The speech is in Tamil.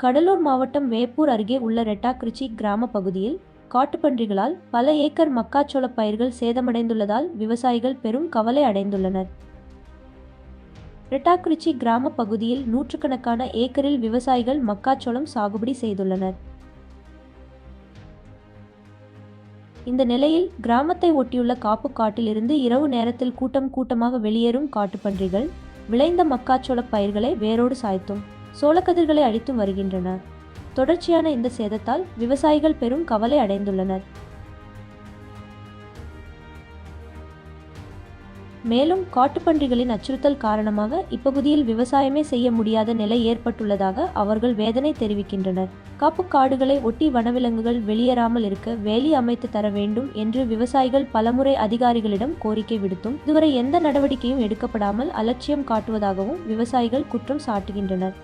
கடலூர் மாவட்டம் வேப்பூர் அருகே உள்ள ரெட்டாக்குறிச்சி கிராம பகுதியில் காட்டுப்பன்றிகளால் பல ஏக்கர் மக்காச்சோள பயிர்கள் சேதமடைந்துள்ளதால் விவசாயிகள் பெரும் கவலை அடைந்துள்ளனர். ரெட்டாக்குறிச்சி கிராம பகுதியில் நூற்றுக்கணக்கான ஏக்கரில் விவசாயிகள் மக்காச்சோளம் சாகுபடி செய்துள்ளனர். இந்த நிலையில் கிராமத்தை ஒட்டியுள்ள காப்பு காட்டிலிருந்து இரவு நேரத்தில் கூட்டம் கூட்டமாக வெளியேறும் காட்டுப்பன்றிகள் விளைந்த மக்காச்சோள பயிர்களை வேரோடு சாய்த்தும். சோளக்கதிர்களை அழித்தும் வருகின்றன. தொடர்ச்சியான இந்த சேதத்தால் விவசாயிகள் பெரும் கவலை அடைந்துள்ளனர். மேலும் காட்டுப்பன்றிகளின் அச்சுறுத்தல் காரணமாக இப்பகுதியில் விவசாயமே செய்ய முடியாத நிலை ஏற்பட்டுள்ளதாக அவர்கள் வேதனை தெரிவிக்கின்றனர். காப்பு காடுகளை ஒட்டி வனவிலங்குகள் வெளியேறாமல் இருக்க வேலி அமைத்து தர வேண்டும் என்று விவசாயிகள் பலமுறை அதிகாரிகளிடம் கோரிக்கை விடுத்தும் இதுவரை எந்த நடவடிக்கையும் எடுக்கப்படாமல் அலட்சியம் காட்டுவதாகவும் விவசாயிகள் குற்றம் சாட்டுகின்றனர்.